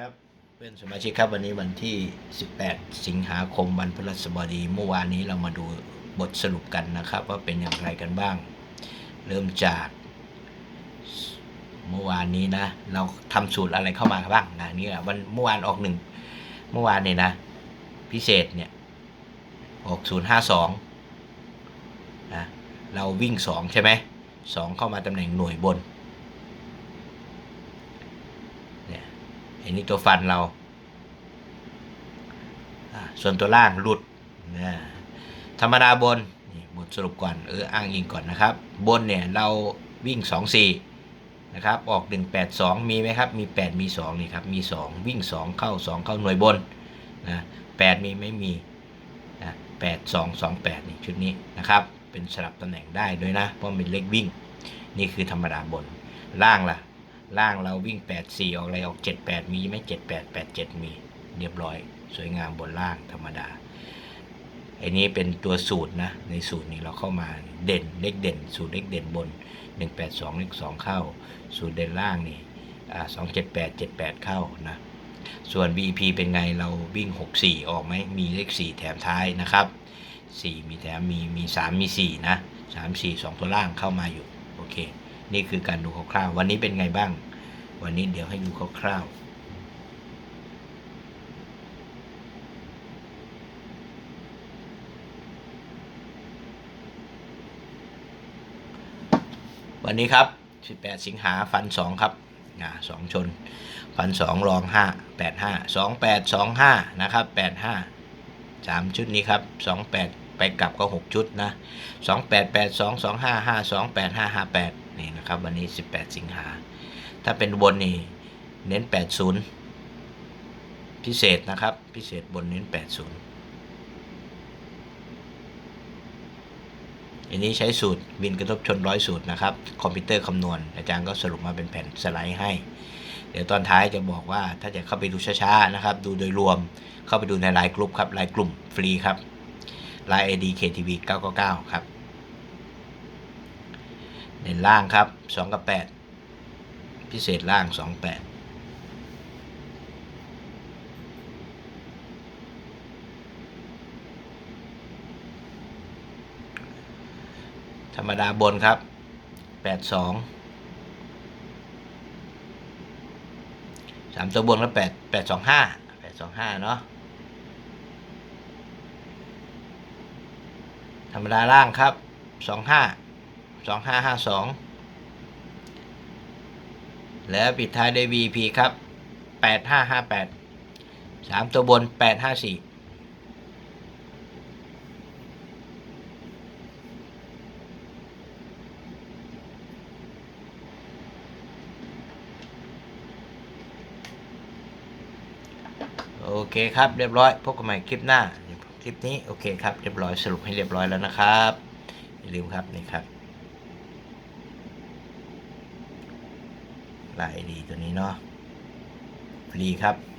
ครับเพื่อนสมาชิกครับวันนี้วันที่ 18 สิงหาคมวันพฤหัสบดีเมื่อวานนี้เรามาดูบทสรุปกันนะครับ ว่าเป็นอย่างไรกันบ้าง เริ่มจากเมื่อวานนี้นะ เราทำสูตรอะไรเข้ามาบ้างนะนี่วันเมื่อวานออกหนึ่งเมื่อวานเนี่ยนะ พิเศษเนี่ยออกศูนย์ห้าสองนะเราวิ่งสองใช่ไหมสองเข้ามาตำแหน่งหน่วยบน เนี่ย อันนี้ตัวฟันเรา ส่วนตัวล่างหลุดนะธรรมดาบนนี่บทสรุปก่อนเอออ้างอิงก่อนนะครับ บนเนี่ยเราวิ่ง 2 4 นะครับ ออก 1 8 2 มีไหมครับ มี 8 มี 2 นี่ครับ มี 2 วิ่ง 2 เข้า 2 เข้าหน่วยบนนะ8มีไม่มีนะ8 2 2 8 นี่ชุดนี้นะครับ เป็นสลับตำแหน่งได้ด้วยนะ เพราะเป็นเลขวิ่ง นี่คือธรรมดาบน ล่างล่ะ ล่างเราวิ่ง 8 4 ออกอะไรออก 7 8 มีไหม7 8 8 7 มี เรียบร้อย สวยงามบนล่างธรรมดาไอ้นี้เป็นตัวสูตรนะ ในสูตรนี้เราเข้ามาเด่นเลขเด่น สูตรเลขเด่นบน 1 8 2 เลข 2 เข้า สูตรเด่นล่างนี่สอ่า2 7 8 7 8เข้านะส่วน VP เป็นไงเราวิ่ง 6 4 ออกไหมมีเลข 4 แถมท้ายนะครับ 4 มีแถมมีมี 3 มี 4 นะ 3 4 2 ตัวล่างเข้ามาอยู่ โอเค นี่คือการดูคร่าวๆ วันนี้เป็นไงบ้าง วันนี้เดี๋ยวให้ดูคร่าวๆวันนี้ครับ 18 สิงหาฟัน 2 ครับอ่าสองชน ฟัน 2 รอง 5 8 5 2 8 2 5 นะครับ 8 5 3 ชุดนี้ครับ 2 8 ไปกลับก็ 6 ชุดนะ 2 8 8 2 2 5 5 2 8 5 5 8 นี่นะครับ วันนี้ 18 สิงหา ถ้าเป็นบนนี่เน้น 80 พิเศษนะครับ พิเศษบนเน้น 80 อันนี้ใช้สูตรบินกระทบชนร้อยสูตรนะครับ คอมพิวเตอร์คำนวณ อาจารย์ก็สรุปมาเป็นแผ่นสไลด์ให้ เดี๋ยวตอนท้ายจะบอกว่าถ้าจะเข้าไปดูช้าๆนะครับ ดูโดยรวมเข้าไปดูในไลน์กลุ่มครับไลน์กลุ่มฟรีครับไลน์ ID KTV 999 ครับ เน้นล่างครับ2กับ8พิเศษล่าง2 8ธรรมดาบนครับ82สามตัวบนก็แปดแปดสองห้าแปดสองห้าเนาะธรรมดาล่างครับสองห้า สองห้าห้าสองแล้วปิดท้ายด้วย VP ครับแปดห้าห้าแปดสามตัวบนแปดห้าสี่โอเคครับเรียบร้อยพบกันใหม่คลิปหน้า คลิปนี้โอเคครับเรียบร้อยสรุปให้เรียบร้อยแล้วนะครับอย่าลืมครับนี่ครับ ลายดีตัวนี้เนาะ ฟรีครับ